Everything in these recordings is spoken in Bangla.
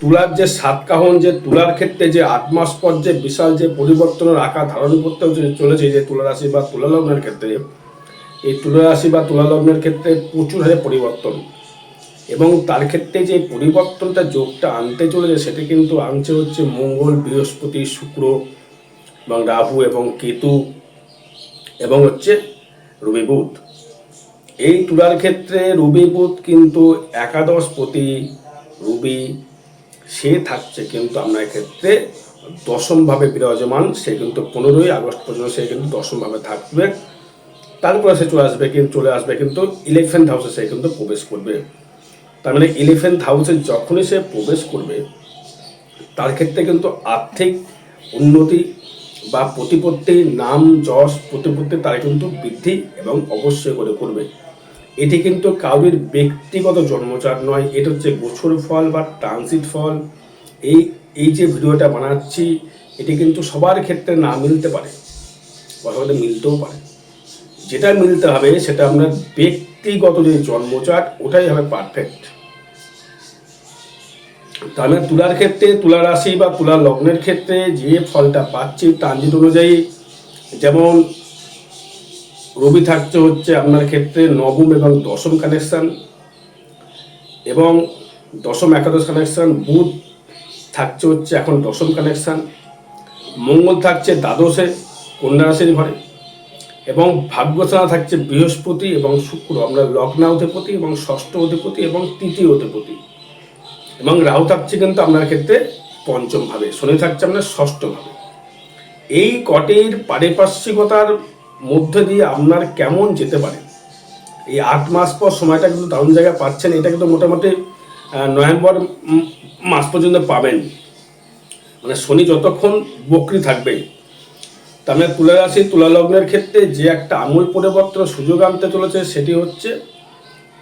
তুলার যে সাতকাহন, যে তুলার ক্ষেত্রে যে আট মাস পর যে বিশাল যে পরিবর্তনের আকার ধারণ করতে চলেছে যে তুলা রাশি বা তুলা লগ্নের ক্ষেত্রে, এই তুলা রাশি বা তুলা লগ্নের ক্ষেত্রে প্রচুর হারে পরিবর্তন। এবং তার ক্ষেত্রে যে পরিবর্তনটা যোগটা আনতে চলেছে, সেটা কিন্তু আনছে হচ্ছে মঙ্গল, বৃহস্পতি, শুক্র এবং রাহু এবং কেতু এবং হচ্ছে রবি বুধ। এই তুলার ক্ষেত্রে রবি বুধ কিন্তু একাদশ প্রতি রবি সে থাকছে কিন্তু আপনার ক্ষেত্রে দশমভাবে বিরাজমান, সে কিন্তু পনেরোই আগস্ট পর্যন্ত সে কিন্তু দশমভাবে থাকবে। তারপরে সে চলে আসবে কিন্তু, চলে আসবে কিন্তু ইলেভেন্থ হাউসে সে কিন্তু প্রবেশ করবে। তার মানে ইলেভেন্থ হাউসে যখনই সে প্রবেশ করবে, তার ক্ষেত্রে কিন্তু আর্থিক উন্নতি বা প্রতিপত্তি নাম, যশ, প্রতিপত্তি তারা কিন্তু বৃদ্ধি এবং অবশ্যই করে করবে। এটি কিন্তু কাউরির ব্যক্তিগত জন্মচার নয়, এটা হচ্ছে গোছর ফল বা ট্রানজিট ফল। এই এই যে ভিডিওটা বানাচ্ছি, এটি কিন্তু সবার ক্ষেত্রে না মিলতে পারে কথা মিলতেও পারে। যেটা মিলতে হবে সেটা আপনার ব্যক্তিগত যে জন্মচার ওটাই হবে পারফেক্ট তাহলে তুলার ক্ষেত্রে, তুলা রাশি বা তুলা লগ্নের ক্ষেত্রে যে ফলটা পাচ্ছি ট্রানজিট অনুযায়ী যেমন রবি থাকছে হচ্ছে আপনার ক্ষেত্রে নবম এবং দশম কানেকশন এবং দশম একাদশ কানেকশন বুধ থাকছে হচ্ছে এখন দশম কানেকশন মঙ্গল থাকছে দ্বাদশে, কন্যা রাশির ঘরে এবং ভাগ্যসানা থাকছে বৃহস্পতি এবং শুক্র, আমরা লগ্না অধিপতি এবং ষষ্ঠ অধিপতি এবং তৃতীয় অধিপতি এবং রাহু থাকছে কিন্তু আপনার ক্ষেত্রে পঞ্চমভাবে শনি থাকছে আপনার ষষ্ঠভাবে এই কটির পারিপার্শ্বিকতার মধ্যে দিয়ে আপনার কেমন যেতে পারে? এই আট মাস পর সময়টা কিন্তু দারুণ জায়গায় পাচ্ছেন, এটা কিন্তু মোটামুটি নভেম্বর মাস পর্যন্ত পাবেন। মানে শনি যতক্ষণ বকরি থাকবে, তার মানে তুলা রাশি তুলা লগ্নের ক্ষেত্রে যে একটা আমূল পরিবর্তন সুযোগ আনতে চলেছে সেটি হচ্ছে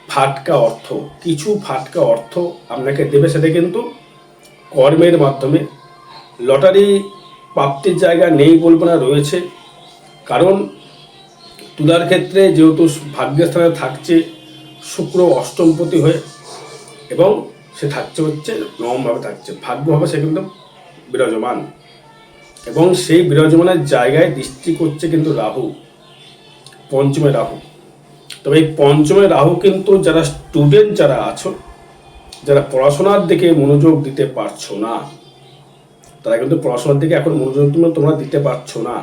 ফাটকা অর্থ। কিছু ফাটকা অর্থ আপনাকে দেবে সেটা কিন্তু কর্মের মাধ্যমে। লটারি প্রাপ্তির জায়গা নেই বলব না, রয়েছে। কারণ তুলার ক্ষেত্রে যেহেতু ভাগ্যস্থানে থাকছে, শুক্র অষ্টমপতি হয়ে এবং সে থাকছে হচ্ছে নবমভাবে থাকছে। ভাগ্যভাবে সে কিন্তু বিরাজমান। এবং সেই বিরাজমানের জায়গায় দৃষ্টি করছে কিন্তু রাহু, পঞ্চমে রাহু। তবে এই পঞ্চমে রাহু কিন্তু যারা স্টুডেন্ট যারা আছো, যারা পড়াশোনার দিকে মনোযোগ দিতে পারছ না, তারা কিন্তু পড়াশোনার দিকে এখন মনোযোগ তোমরা তোমরা দিতে পারছ না।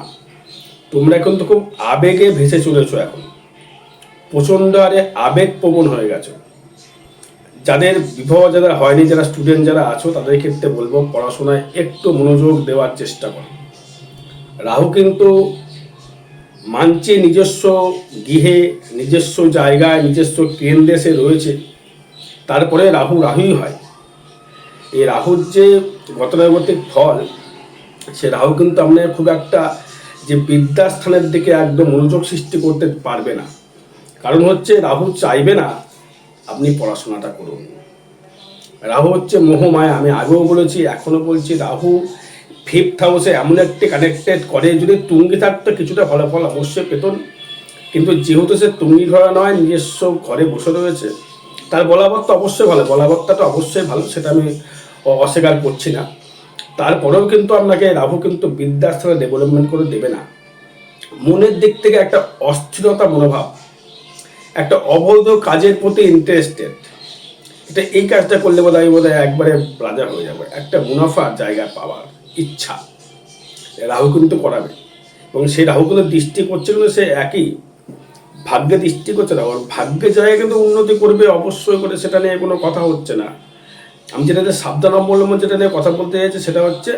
তোমরা কিন্তু খুব আবেগে ভেসে চলেছো এখন। প্রচণ্ড আরে আবেগ প্রবণ হয়ে গেছো। যাদের বিবাহ যারা হয়নি, যারা স্টুডেন্ট যারা আছো, তাদের ক্ষেত্রে বলব পড়াশোনায় একটু মনোযোগ দেওয়ার চেষ্টা করো। রাহু কিন্তু মানছে নিজস্ব গৃহে, নিজস্ব জায়গায়, নিজস্ব কেন্দ্রে সে রয়েছে। তারপরে রাহু রাহুই হয়। এই রাহুর যে গতানুগতিক ফল, সে রাহু কিন্তু আপনার খুব একটা যে বিদ্যাস্থানের দিকে একদম মনোযোগ সৃষ্টি করতে পারবে না। কারণ হচ্ছে রাহু চাইবে না, আপনি পড়াশোনাটা করুন। রাহু হচ্ছে মোহমায়া আমি আগেও বলেছি এখনও বলছি, রাহু ফিফথ হাউসে এমন একটি কানেক্টেড করে, যদি তুঙ্গি থাকতো কিছুটা ফলাফল অবশ্যই পেতন। কিন্তু যেহেতু সে তুঙ্গি ধরা নয়, নিজস্ব ঘরে বসে রয়েছে, তার বলাবত্তা অবশ্যই ভালো, বলাবত্তাটা অবশ্যই ভালো, সেটা আমি অস্বীকার করছি না। তারপরেও কিন্তু আপনাকে রাহু কিন্তু বিদ্যার্থনে ডেভেলপমেন্ট করে দেবে না। মনের দিক থেকে একটা অস্থিরতা মনোভাব, একটা অবৈধ কাজের প্রতি ইন্টারেস্টেড এটা এই কাজটা করলে বোধ হয় বোধ একবারে রাজা হয়ে যাবে। একটা মুনাফার জায়গা পাওয়ার ইচ্ছা রাহু কিন্তু করাবে। এবং সেই রাহু কিন্তু দৃষ্টি করছে কিন্তু সে একই ভাগ্যে দৃষ্টি করছে ওর ভাগ্যের জায়গায় কিন্তু উন্নতি করবে অবশ্যই করে, সেটা নিয়ে কোনো কথা হচ্ছে না। আমি যেটা নিয়ে সাবধান অবলম্বন যেটা নিয়ে কথা বলতে চাইছি সেটা হচ্ছে,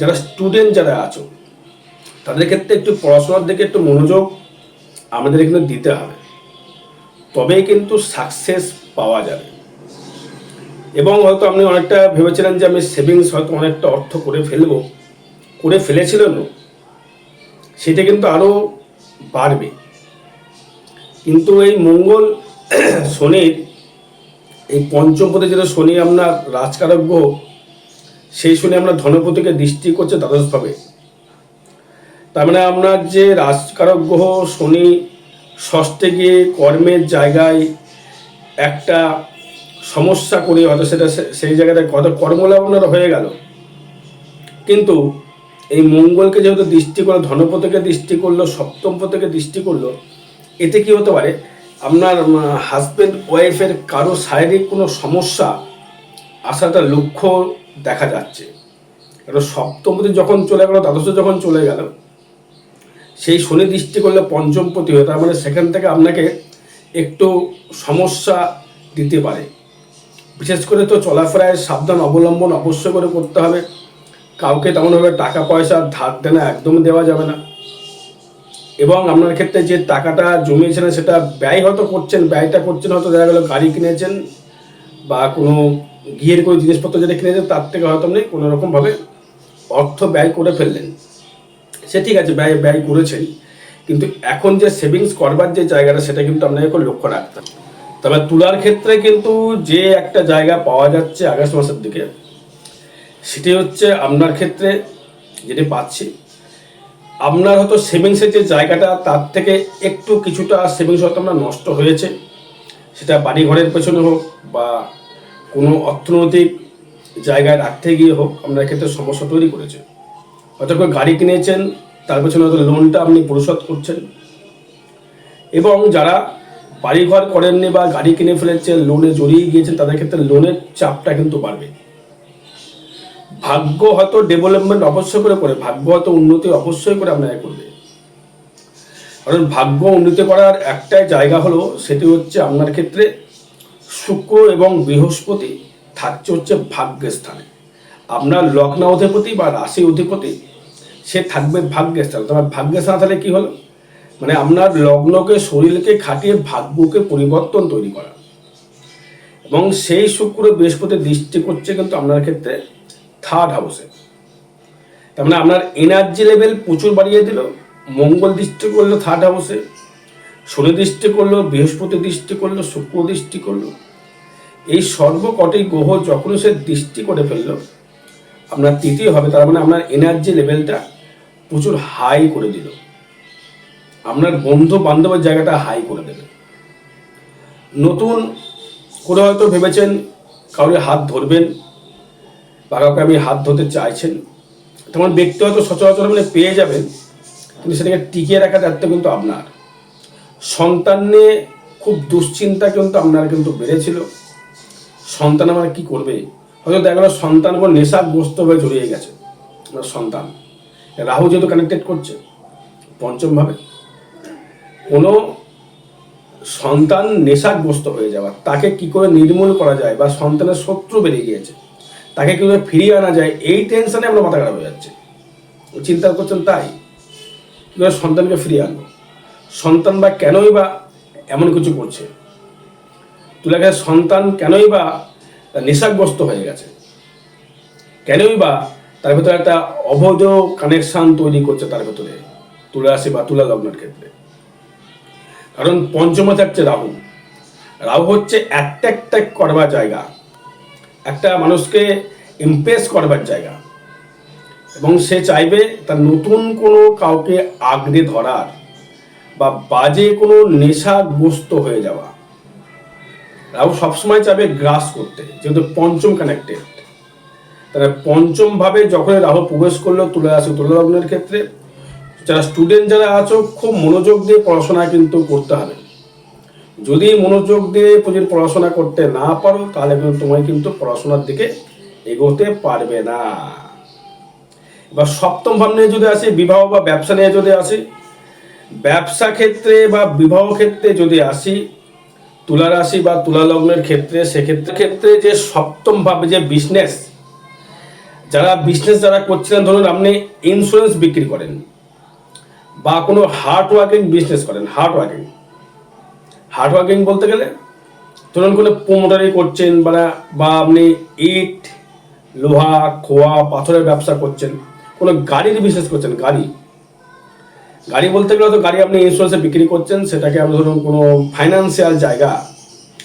যারা স্টুডেন্ট যারা আছো, তাদের ক্ষেত্রে একটু পড়াশোনার দিকে একটু মনোযোগ আমাদের এখানে দিতে হবে। তবেই কিন্তু সাকসেস পাওয়া যাবে। এবং হয়তো আপনি অনেকটা ভেবেছিলেন যে আমি সেভিংস হয়তো অনেকটা অর্থ করে ফেলব, করে ফেলেছিলেন সেটা কিন্তু আরও বাড়বে। কিন্তু এই মঙ্গল শনির এই পঞ্চম পদে যেটা শনি আপনার রাজকারক গ্রহ, সেই শনি আপনার ধনপতিকে দৃষ্টি করছে দ্বাদশভাবে। তার মানে আপনার যে রাজকারক গ্রহ, শনি ষষ্ঠে গিয়ে কর্মের জায়গায় একটা সমস্যা করে হয়তো সেটা সেই জায়গাটায় কত কর্মলাভ ওনার হয়ে গেল। কিন্তু এই মঙ্গলকে যেহেতু দৃষ্টি করল, ধনপতিকে দৃষ্টি করল সপ্তম পতিকে দৃষ্টি করল, এতে কি হতে পারে? আপনার হাজব্যান্ড ওয়াইফের কারও শারীরিক কোনো সমস্যা আসাটা লক্ষ্য দেখা যাচ্ছে। কারণ সপ্তমপতি যখন চলে গেল, দ্বাদশ যখন চলে গেল, সেই শনি দৃষ্টি করলে পঞ্চমপতি হয়ে, তার মানে সেখান থেকে আপনাকে একটু সমস্যা দিতে পারে। বিশেষ করে তো চলাফেরায় সাবধান অবলম্বন অবশ্যই করে করতে হবে। কাউকে তেমনভাবে টাকা পয়সা ধার দেনা একদম দেওয়া যাবে না। এবং আপনার ক্ষেত্রে যে টাকাটা জমিয়েছেন সেটা ব্যয় হয়তো করছেন, ব্যয়টা করছেন, হয়তো দেখা গেলো গাড়ি কিনেছেন বা কোনো গিয়ের কোনো জিনিসপত্র যেটা কিনেছেন, তার থেকে হয়তো আপনি কোনো রকমভাবে অর্থ ব্যয় করে ফেললেন। সে ঠিক আছে, ব্যয় ব্যয় করেছেন, কিন্তু এখন যে সেভিংস করবার যে জায়গাটা, সেটা কিন্তু আপনাকে লক্ষ্য রাখতে তবে তুলার ক্ষেত্রে কিন্তু যে একটা জায়গা পাওয়া যাচ্ছে আগস্ট মাসের দিকে, সেটি হচ্ছে আপনার ক্ষেত্রে যেটি পাচ্ছি আপনার হয়তো সেভিংসের যে জায়গাটা, তার থেকে একটু কিছুটা সেভিংস হয়তো আপনার নষ্ট হয়েছে। সেটা বাড়ি ঘরের পেছনে হোক বা কোনো অর্থনৈতিক জায়গায় রাখতে গিয়ে হোক, আপনার ক্ষেত্রে সমস্যা তৈরি করেছে। হয়তো কেউ গাড়ি কিনেছেন, তার পেছনে হয়তো লোনটা আপনি পরিশোধ করছেন। এবং যারা বাড়িঘর করেননি বা গাড়ি কিনে ফেলেছেন লোনে জড়িয়ে গিয়েছেন, তাদের ক্ষেত্রে লোনের চাপটা কিন্তু বাড়বে। ভাগ্য হয়তো ডেভেলপমেন্ট অবশ্যই করে করে, ভাগ্য হয়তো উন্নতি অবশ্যই করে আপনাকে করবে। কারণ ভাগ্য উন্নতি করার একটাই জায়গা হলো, সেটি হচ্ছে আপনার ক্ষেত্রে শুক্র এবং বৃহস্পতি থাকছে হচ্ছে ভাগ্যের স্থানে। আপনার লগ্ন অধিপতি বা রাশি অধিপতি, সে থাকবে ভাগ্যের স্থানে। তোমার ভাগ্যের স্থানে তাহলে কি হলো? মানে আপনার লগ্নকে, শরীরকে খাটিয়ে ভাগ্যকে পরিবর্তন তৈরি করা। এবং সেই শুক্র বৃহস্পতি দৃষ্টি করছে কিন্তু আপনার ক্ষেত্রে থার্ড হাউসে তার মানে আপনার এনার্জি লেভেল প্রচুর বাড়িয়ে দিল, মঙ্গল দৃষ্টি করল থার্ড হাউসে শনি দৃষ্টি করল, বৃহস্পতি দৃষ্টি করল শুক্র দৃষ্টি করল। এই সর্বকটি গ্রহ যখন সে দৃষ্টি করে ফেলল, আপনার তৃতীয় হবে, তার মানে আপনার এনার্জি লেভেলটা প্রচুর হাই করে দিল। আপনার বন্ধু বান্ধবের জায়গাটা হাই করে দেবে। নতুন করে হয়তো ভেবেছেন, কাউরে হাত ধরবেন বা কাউকে আপনি হাত ধরতে চাইছেন। তেমন ব্যক্তি হয়তো সচরাচর মানে পেয়ে যাবেন, কিন্তু সেটাকে টিকিয়ে রাখা দায়িত্ব কিন্তু আপনার। সন্তান নিয়ে খুব দুশ্চিন্তা কিন্তু আপনার কিন্তু বেড়েছিল। সন্তান আমার কি করবে? হয়তো দেখা গেল সন্তান কোনো নেশাগ্রস্ত হয়ে জড়িয়ে গেছে আপনার সন্তান। রাহু যেহেতু কানেক্টেড করছে পঞ্চমভাবে কোনো সন্তান নেশাগ্রস্ত হয়ে যাওয়া তাকে কি করে নির্মূল করা যায় বা সন্তানের শত্রু বেড়ে গিয়েছে তাকে কীভাবে ফিরিয়ে আনা যায়, এই টেনশনে আমরা মাথা খারাপ হয়ে যাচ্ছে। চিন্তা করছেন তাই কীভাবে সন্তানকে ফিরিয়ে আনব। সন্তান বা কেনই বা এমন কিছু করছে? তুলাকে সন্তান কেনই বা নেশাগ্রস্ত হয়ে গেছে? কেনই বা তার ভেতরে একটা অবৈধ কানেকশন তৈরি করছে তার ভেতরে? তুলা আসে বা তুলা লগ্নের ক্ষেত্রে। কারণ পঞ্চমে থাকছে রাহু। রাহু হচ্ছে অ্যাট্যাক করবার জায়গা। একটা মানুষকে ইমপ্রেস করবার জায়গা। এবং সে চাইবে তার নতুন কোনো কাউকে আগড়ে ধরার বা বাজে কোনো নেশাগ্রস্ত হয়ে যাওয়া। রাহু সবসময় চাইবে গ্রাস করতে, যেহেতু পঞ্চম কানেক্টেড তাহলে পঞ্চমভাবে যখন রাহু প্রবেশ করল তুলে আসে তুলা লগ্নের ক্ষেত্রে, যারা স্টুডেন্ট যারা আছো, খুব মনোযোগ দিয়ে পড়াশোনা কিন্তু করতে হবে। যদি মনোযোগ দিয়ে যদি পড়াশোনা করতে না পারো, তাহলে কিন্তু তোমায় কিন্তু পড়াশোনার দিকে এগোতে পারবে না। এবার সপ্তম ভাব নিয়ে যদি আসি, বিবাহ বা ব্যবসা নিয়ে যদি আসি, ব্যবসা ক্ষেত্রে বা বিবাহ ক্ষেত্রে যদি আসি, তুলা রাশি বা তুলা লগ্নের ক্ষেত্রে, সেক্ষেত্রে ক্ষেত্রে যে সপ্তম ভাবে যে বিজনেস যারা বিজনেস যারা করছিলেন, ধরুন আপনি ইন্স্যুরেন্স বিক্রি করেন বা কোনো হার্ড ওয়ার্কিং বিজনেস করেন হার্ড ওয়ার্কিং হার্ড ওয়ার্কিং বলতে গেলে? ধরুন কোনো প্রোমোটারি করছেন, বা বা আপনি ইট লোহা, খোয়া, পাথরের ব্যবসা করছেন, কোনো গাড়ির বিজনেস করছেন, গাড়ি? গাড়ি বলতে গেলে তো গাড়ি আপনি ইন্স্যুরেন্সে বিক্রি করছেন, সেটাকে আপনি ধরুন কোনো ফাইন্যান্সিয়াল জায়গা,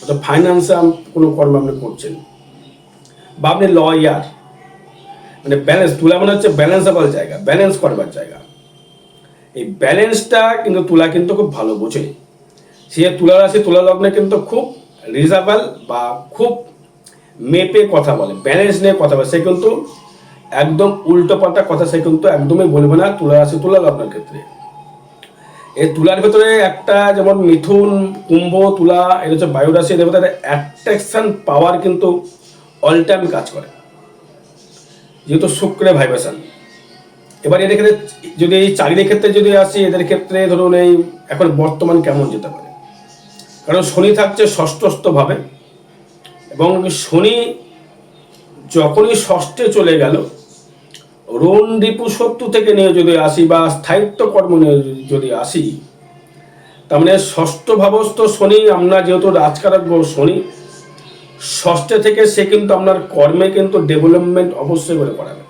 অর্থাৎ ফাইন্যান্সিয়াল কোনো কর্ম আপনি করছেন, বা আপনি লয়ার মানে ব্যালেন্স তুলা মানে হচ্ছে ব্যালেন্সেবল জায়গা ব্যালেন্স করবার জায়গা। এই ব্যালেন্সটা কিন্তু তুলা কিন্তু খুব ভালো বোঝে। সে তুলা রাশি তুলা লগ্নে কিন্তু খুব রিজার্ভাল বা খুব মেপে কথা বলে ব্যালেন্স নিয়ে কথা বলে। সে কিন্তু একদম উল্টো পাল্টা কথা সে কিন্তু একদমই বলবে না তুলা রাশি তুলা আপনার ক্ষেত্রে। এই তুলার ভেতরে একটা যেমন মিথুন, কুম্ভ, তুলা এটা হচ্ছে বায়ু রাশি এদের ভেতরে অ্যাট্রাকশন পাওয়ার কিন্তু অল টাইম কাজ করে। যেহেতু শুক্রে ভাইব্রেশন এবার এদের ক্ষেত্রে যদি এই চাকরির ক্ষেত্রে যদি আসি, এদের ক্ষেত্রে ধরুন এই এখন বর্তমান কেমন যেতে পারে? কারণ শনি থাকছে ষষ্ঠস্থ ভাবে এবং শনি যখনই ষষ্ঠে চলে গেল, রোন রিপু শত্রু থেকে নিয়ে যদি আসি বা স্থায়িত্ব কর্ম নিয়ে যদি আসি, তার মানে ষষ্ঠ ভাবস্থ শনি, আমরা যেহেতু রাজকারক শনি, ষষ্ঠে থেকে সে কিন্তু আপনার কর্মে কিন্তু ডেভেলপমেন্ট অবশ্যই করে করাবে।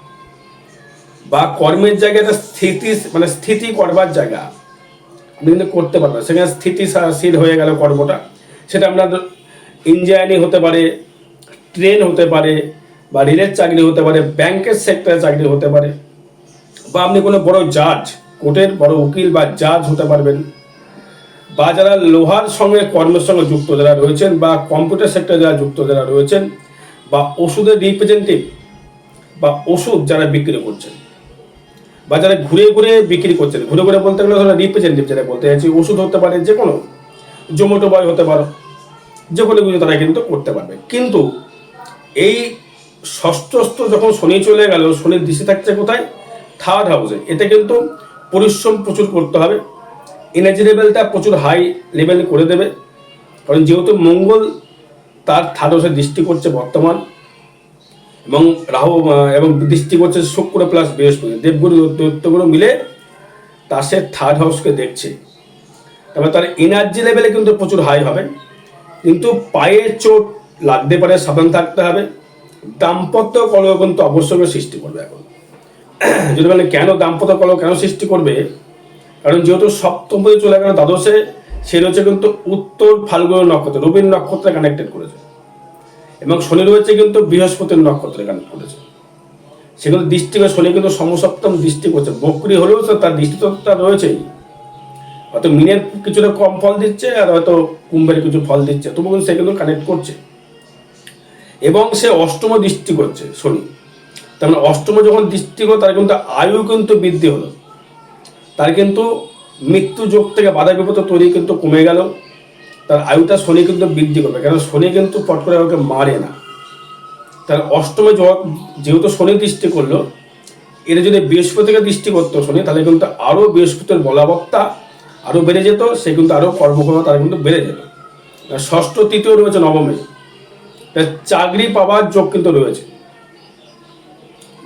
বা কর্মের জায়গাটা স্থিতি মানে স্থিতি করবার জায়গা। কিন্তু করতে পারবেন সেখানে স্থিতিশীল হয়ে গেল কর্মটা। সেটা আপনার ইঞ্জিনিয়ারিং হতে পারে, ট্রেন হতে পারে, বা রেলের চাকরি হতে পারে, ব্যাংকের সেক্টরে চাকরি হতে পারে, বা আপনি কোনো বড় জাজ, কোর্টের বড় উকিল বা জাজ হতে পারবেন, বা যারা লোহার সঙ্গে কর্মের সঙ্গে যুক্ত যারা রয়েছেন, বা কম্পিউটার সেক্টরে যারা যুক্ত যারা রয়েছেন, বা ওষুধের রিপ্রেজেন্টেটিভ বা ওষুধ যারা বিক্রি করছেন। বা যারা ঘুরে ঘুরে বিক্রি করছেন। ঘুরে ঘুরে বলতে গেলে ধরো রিপ্রেজেন্টেটিভ যেটা বলতে চাইছি, ওষুধ হতে পারে যে কোনো, জোম্যাটো বয় হতে পারো, যে কোনো কিছু তারা কিন্তু করতে পারবে। কিন্তু এই ষষ্ঠস্থ যখন শনি চলে গেল, শনির দৃষ্টি থাকছে কোথায়? থার্ড হাউসে এতে কিন্তু পরিশ্রম প্রচুর করতে হবে। এনার্জি লেভেলটা প্রচুর হাই লেভেল করে দেবে। কারণ যেহেতু মঙ্গল তার থার্ড হাউসে দৃষ্টি করছে বর্তমান এবং রাহু এবং দৃষ্টি করছে শুক্র প্লাস বৃহস্পতি। দেবগুরু দৈত্যগুরু মিলে তার সে থার্ড হাউসকে দেখছে। তবে তার এনার্জি লেভেলে কিন্তু প্রচুর হাই হবে। কিন্তু পায়ে চোট লাগতে পারে, সাবধান থাকতে হবে। দাম্পত্য কলহ কিন্তু অবশ্যই সৃষ্টি করবে এখন। যদি মানে কেন দাম্পত্য কলহ কেন সৃষ্টি করবে? কারণ যেহেতু সপ্তমপতি চলে গেল দ্বাদশে, সে রয়েছে কিন্তু উত্তর ফাল্গুন নক্ষত্র রবীন্দ্র নক্ষত্রে কানেক্টেড করেছে। এবং শনি রয়েছে কিন্তু বৃহস্পতির নক্ষত্রে কানেক্ট করেছে সেগুলো দৃষ্টি শনি কিন্তু সমসপ্তম দৃষ্টি করছে। বকরি হলেও তার দৃষ্টি তো তার রয়েছেই। হয়তো মিনের কিছুটা কম ফল দিচ্ছে আর হয়তো কুম্ভের কিছু ফল দিচ্ছে। তবু কিন্তু সে কিন্তু কানেক্ট করছে। এবং সে অষ্টম দৃষ্টি করছে শনি। তার মানে অষ্টম যখন দৃষ্টি করো তার কিন্তু আয়ু কিন্তু বৃদ্ধি হলো। তার কিন্তু মৃত্যু যোগ থেকে বাধা বিপদ তৈরি কিন্তু কমে গেল। তার আয়ুটা শনি কিন্তু বৃদ্ধি করবে কেন শনি কিন্তু পট করে ওকে মারে না। তার অষ্টমে যেহেতু শনি দৃষ্টি করল এটা যদি বৃহস্পতিকে দৃষ্টি করতো শনি, তাহলে কিন্তু আরও বৃহস্পতির বলাবত্তা আরও বেড়ে যেত, সে কিন্তু আরও কর্মক্ষমতা তারা কিন্তু বেড়ে যেত। ষষ্ঠ, তৃতীয় রয়েছে নবমে। চাকরি পাওয়ার যোগ কিন্তু রয়েছে।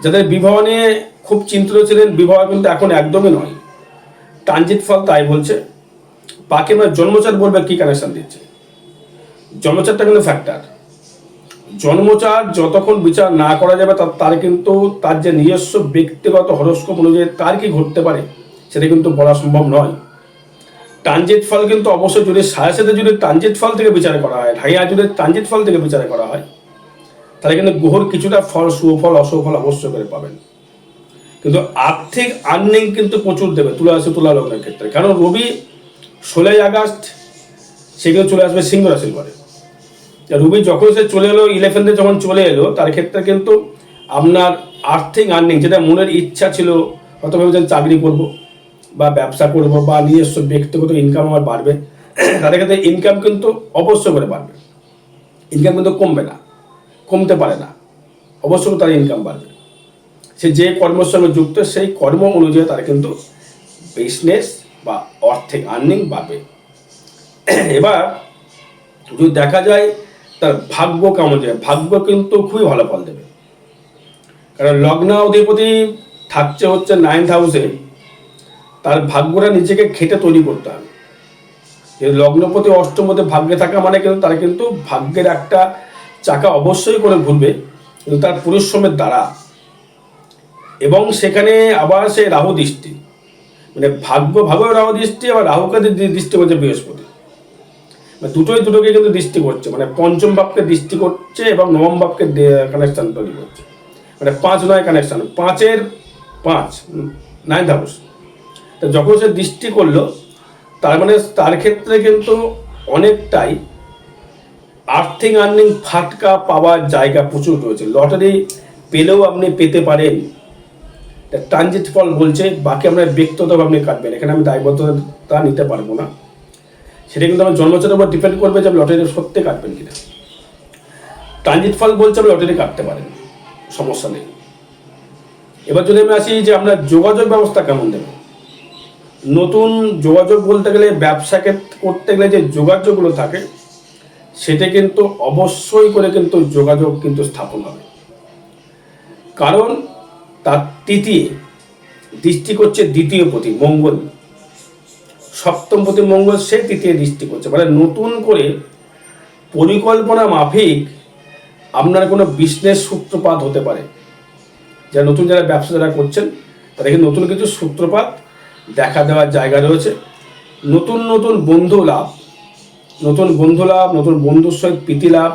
যাদের বিবাহ নিয়ে খুব চিন্তিত ছিলেন, বিবাহ কিন্তু এখন একদমই নয়। ট্রানজিট ফল তাই বলছে। বাকি আমরা জন্মচার বলবে, কি কানেকশন দিচ্ছে? জন্মচারটা কিন্তু ফ্যাক্টর জন্মচার যতক্ষণ বিচার না করা যাবে, তার তার কিন্তু তার যে নিজস্ব ব্যক্তিগত হরস্কোপ অনুযায়ী তার কি ঘটতে পারে, সেটা কিন্তু বলা সম্ভব নয়। ট্রানজিট ফল কিন্তু অবশ্যই যদি সাথে সাথে যদি ট্রানজিট ফল থেকে বিচার করা হয় ঢাইয়া যদি ট্রানজিট ফল থেকে বিচার করা হয়, তাহলে কিন্তু গ্রহর কিছুটা ফল, সুফল অশুফল অবশ্যই করে পাবেন। কিন্তু আর্থিক আর্নিং কিন্তু প্রচুর দেবে, তুলা রাশি, তুলা লগ্নের ক্ষেত্রে। কারণ রবি ষোলোই আগস্ট, সে কিন্তু চলে আসবে সিংহ রাশির ঘরে রুবি যখন সে চলে এলো ইলেভেন্থে যখন চলে এলো, তার ক্ষেত্রে কিন্তু আপনার আর্থিক আর্নিং যেটা মনের ইচ্ছা ছিল, হয়তো ভেবেছেন চাকরি করব বা ব্যবসা করব বা নিজস্ব ব্যক্তিগত ইনকাম আমার বাড়বে, তাদের ক্ষেত্রে ইনকাম কিন্তু অবশ্যই করে বাড়বে। ইনকাম কিন্তু কমবে না, কমতে পারে না, অবশ্যই তার ইনকাম বাড়বে। সে যে কর্মের সঙ্গে যুক্ত, সেই কর্ম অনুযায়ী তার কিন্তু বিজনেস বা অর্থে আর্নিং বাড়বে। এবার যদি দেখা যায়, তার ভাগ্য কেমন যাবে ভাগ্য কিন্তু খুবই ভালো ফল দেবে। কারণ লগ্ন অধিপতি থাকছে হচ্ছে নাইন্থ হাউসে তার ভাগ্যটা নিজেকে খেটে তৈরি করতে হবে। লগ্নপতি অষ্টমতে ভাগ্যে থাকা মানে কিন্তু তারা কিন্তু ভাগ্যের একটা চাকা অবশ্যই করে ঘুরবে, কিন্তু তার পরিশ্রমের দ্বারা। এবং সেখানে আবার সে রাহু দৃষ্টি। মানে ভাগ্য ভাগ্য রাহু দৃষ্টি, আবার রাহুকে দি- দৃষ্টি করছে বৃহস্পতি। মানে দুটোই দুটোকে কিন্তু দৃষ্টি করছে। মানে পঞ্চম ভাবকে দৃষ্টি করছে এবং নবম ভাবকে কানেকশন তৈরি করছে। মানে পাঁচ নয় কানেকশন পাঁচের পাঁচ নাইন হাউস তো যখন সে দৃষ্টি করল, তার মানে তার ক্ষেত্রে কিন্তু অনেকটাই আর্থিং আর্নিং ফাটকা পাওয়ার জায়গা প্রচুর রয়েছে। লটারি পেলেও আপনি পেতে পারেন। ট্রানজিট ফল বলছে, বাকি আপনার ব্যক্তিগতভাবে আপনি কাটবেন এখানে আমি দায়বদ্ধতা নিতে পারব না। সেটা কিন্তু আমার জন্মচরের উপর ডিপেন্ড করবে যে আপনি লটারি সত্যি কাটবেন কিনা। ট্রানজিট ফল বলছে আপনি লটারি কাটতে পারেন, সমস্যা নেই। এবার যদি আমি আসি যে আপনার যোগাযোগ ব্যবস্থা কেমন দেবে? নতুন যোগাযোগ বলতে গেলে ব্যবসাকে করতে গেলে যে যোগাযোগগুলো থাকে, সেটা কিন্তু অবশ্যই করে কিন্তু যোগাযোগ কিন্তু স্থাপন হবে। কারণ তার তৃতীয়, দৃষ্টি করছে দ্বিতীয় প্রতি মঙ্গল। সপ্তম প্রতি মঙ্গল, সে তৃতীয় দৃষ্টি করছে। মানে নতুন করে পরিকল্পনা মাফিক আপনার কোনো বিজনেস সূত্রপাত হতে পারে। যারা নতুন যারা ব্যবসা যারা করছেন, তাদেরকে নতুন কিছু সূত্রপাত দেখা দেওয়ার জায়গা রয়েছে। নতুন নতুন বন্ধু লাভ, নতুন বন্ধু লাভ, নতুন বন্ধুর সহিত প্রীতি লাভ,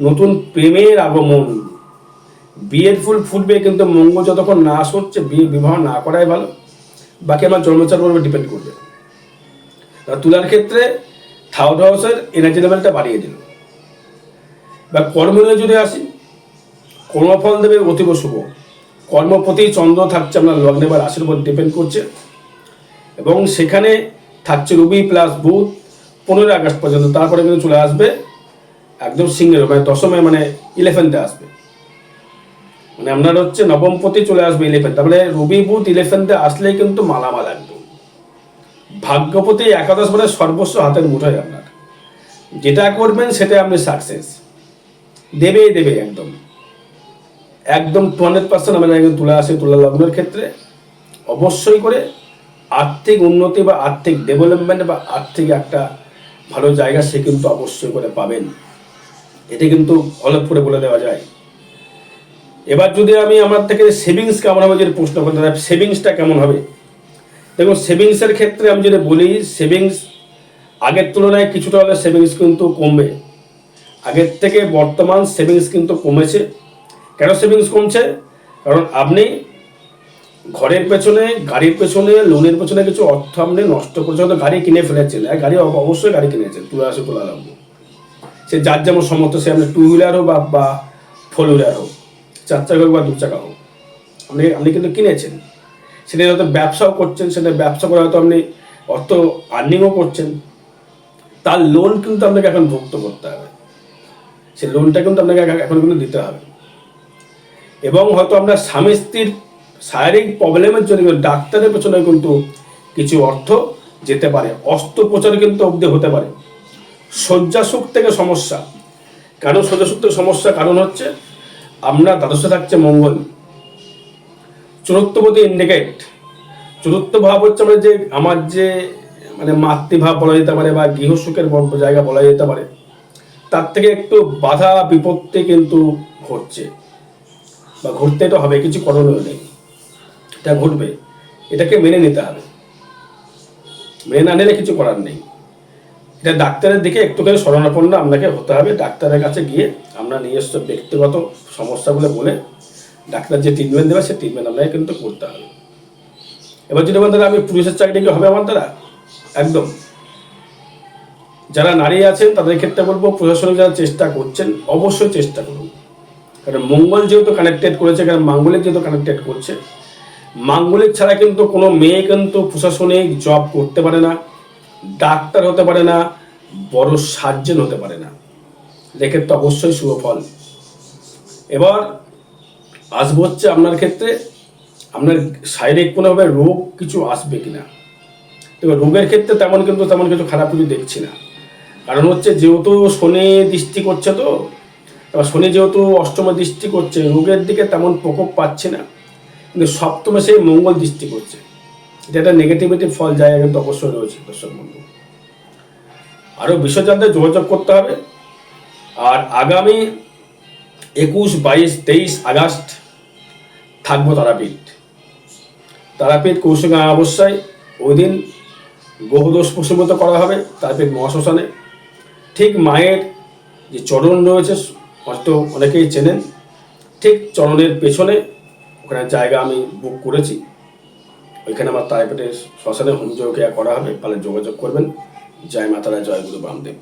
নতুন প্রেমের আগমন বিয়ের ফুল ফুটবে কিন্তু মঙ্গল যতক্ষণ না হচ্ছে বিয়ে বিবাহ না করাই ভালো। বাকি আমার জন্মচার উপর ডিপেন্ড করবে। তুলার ক্ষেত্রে থার্ড হাউসের এনার্জি লেভেলটা বাড়িয়ে দিল। বা কর্ম যদি আসি, কর্মফল দেবে অতীব শুভ। কর্মপতি চন্দ্র থাকছে আপনার লগ্নে বা রাশির উপর ডিপেন্ড করছে। এবং সেখানে থাকছে রবি প্লাস বুধ, পনেরোই আগস্ট পর্যন্ত। তারপরে কিন্তু চলে আসবে একদম সিংহের মানে দশমে মানে ইলেভেন্থে আসবে। মানে আপনার হচ্ছে নবমপতি চলে আসবে ইলেভেন তারপরে রবি বুধ ইলেভেন্থে আসলেই কিন্তু মালামাল একদম। ভাগ্যপতি একাদশ মানে সর্বস্ব হাতের মুঠোয় আপনার। যেটা করবেন সেটা আপনি সাকসেস দেবেই দেবে একদম। একদম টু হান্ড্রেড পার্সেন্ট আমরা একদম তুলে আসে তুলা লগ্নের ক্ষেত্রে। অবশ্যই করে আর্থিক উন্নতি বা আর্থিক ডেভেলপমেন্ট বা আর্থিক একটা ভালো জায়গা সে কিন্তু অবশ্যই করে পাবেন। এটা কিন্তু অলেপ করে বলে দেওয়া যায়। এবার যদি আমি আমার থেকে সেভিংস কেমন হবে যদি প্রশ্ন করতে চাই সেভিংসটা কেমন হবে? দেখুন সেভিংসের ক্ষেত্রে আমি যদি বলি সেভিংস আগের তুলনায় কিছুটা হলে সেভিংস কিন্তু কমবে। আগের থেকে বর্তমান সেভিংস কিন্তু কমেছে। কেন সেভিংস কমছে? কারণ আপনি ঘরের পেছনে, গাড়ির পেছনে লোনের পেছনে কিছু অর্থ আপনি নষ্ট করছেন, হয়তো গাড়ি কিনে ফেলেছেন। আর গাড়ি অব- অবশ্যই গাড়ি কিনেছেন, তুলে আসে, তোলা লাগবে সে যার যেমন সমর্থ সে আপনি টু হুইলার হোক বা ফোর হুইলার হোক চার চাকা হোক বা দু চাকা হোক আপনি আপনি কিন্তু কিনেছেন। সেটা হয়তো ব্যবসাও করছেন, সেটা ব্যবসা করে হয়তো আপনি অর্থ আর্নিংও করছেন। তার লোন কিন্তু আপনাকে এখন ভুক্ত করতে হবে। সে লোনটা কিন্তু আপনাকে এখন- কিন্তু দিতে হবে। এবং হয়তো আপনার স্বামী স্ত্রীর শারীরিক প্রবলেমের জন্য কিন্তু ডাক্তারের পেছনে কিন্তু কিছু অর্থ যেতে পারে। অস্ত্রোপচার কিন্তু অবধি হতে পারে। শয্যাসুখ থেকে সমস্যা। কারণ শয্যাসুখ থেকে সমস্যা কারণ হচ্ছে আপনার দ্বাদশে থাকছে মঙ্গল। চতুর্থপতি ইন্ডিকেট। চতুর্থ ভাব হচ্ছে মানে যে, আমার যে মানে মাতৃভাব বলা যেতে পারে বা গৃহসুখের জায়গা বলা যেতে পারে, তার থেকে একটু বাধা বিপত্তি কিন্তু ঘটছে বা ঘুরতে তো হবে, কিছু করণীয় নেই। এটা ঘটবে। এটাকে মেনে নিতে হবে। মেনে না নিলে কিছু করার নেই। এটা ডাক্তারের দিকে একটুখানি শরণাপন্ন আপনাকে হতে হবে। ডাক্তারের কাছে গিয়ে আমরা নিজস্ব ব্যক্তিগত সমস্যাগুলো বলে ডাক্তার যে ট্রিটমেন্ট দেবে সে ট্রিটমেন্ট আপনাকে কিন্তু করতে হবে। এবার যদি দ্বারা আমি পুলিশের চাকরি কি হবে আমার দ্বারা? একদম। যারা নারী আছেন, তাদের ক্ষেত্রে বলব প্রশাসনিক যারা চেষ্টা করছেন, অবশ্যই চেষ্টা করুন। কারণ মঙ্গল যেহেতু কানেক্টেড করেছে, কারণ মাঙ্গলিক যেহেতু কানেক্টেড করছে, মাঙ্গলিক ছাড়া কিন্তু কোনো মেয়ে কিন্তু প্রশাসনিক জব করতে পারে না, ডাক্তার হতে পারে না, বড় সার্জেন হতে পারে না। এক্ষেত্রে অবশ্যই শুভ ফল। এবার আসব হচ্ছে আপনার ক্ষেত্রে, আপনার শারীরিক কোনোভাবে রোগ কিছু আসবে কিনা। দেখো রোগের ক্ষেত্রে তেমন কিন্তু তেমন কিছু খারাপ কিছু দেখছি না। কারণ হচ্ছে যেহেতু শনি দৃষ্টি করছে তো, এবার শনি যেহেতু অষ্টম দৃষ্টি করছে, রোগের দিকে তেমন প্রকোপ পাচ্ছে না। কিন্তু সপ্তমে সেই মঙ্গল দৃষ্টি করছে। এটা একটা নেগেটিভিটি ফল জায়গা কিন্তু অবশ্যই রয়েছে বন্ধু। আরও বিশ্বজানতে যোগাযোগ করতে হবে। আর আগামী একুশ, বাইশ, তেইশ আগস্ট থাকব তারাপীঠ। তারাপীঠ কৌশিক অবস্যায় ওই দিন বহুদোষ প্রসঙ্গত করা হবে তারাপীঠ মহাশ্মশানে। ঠিক মায়ের যে চরণ রয়েছে হয়তো অনেকেই চেনেন, ঠিক চরণের পেছনে ওখানে জায়গা আমি বুক করেছি। ওইখানে আমার তারাপীঠের শ্মশানে হোম যোগিয়া করা হবে তাহলে যোগাযোগ করবেন। জয় মাতারা, জয় গুরু বামদেব।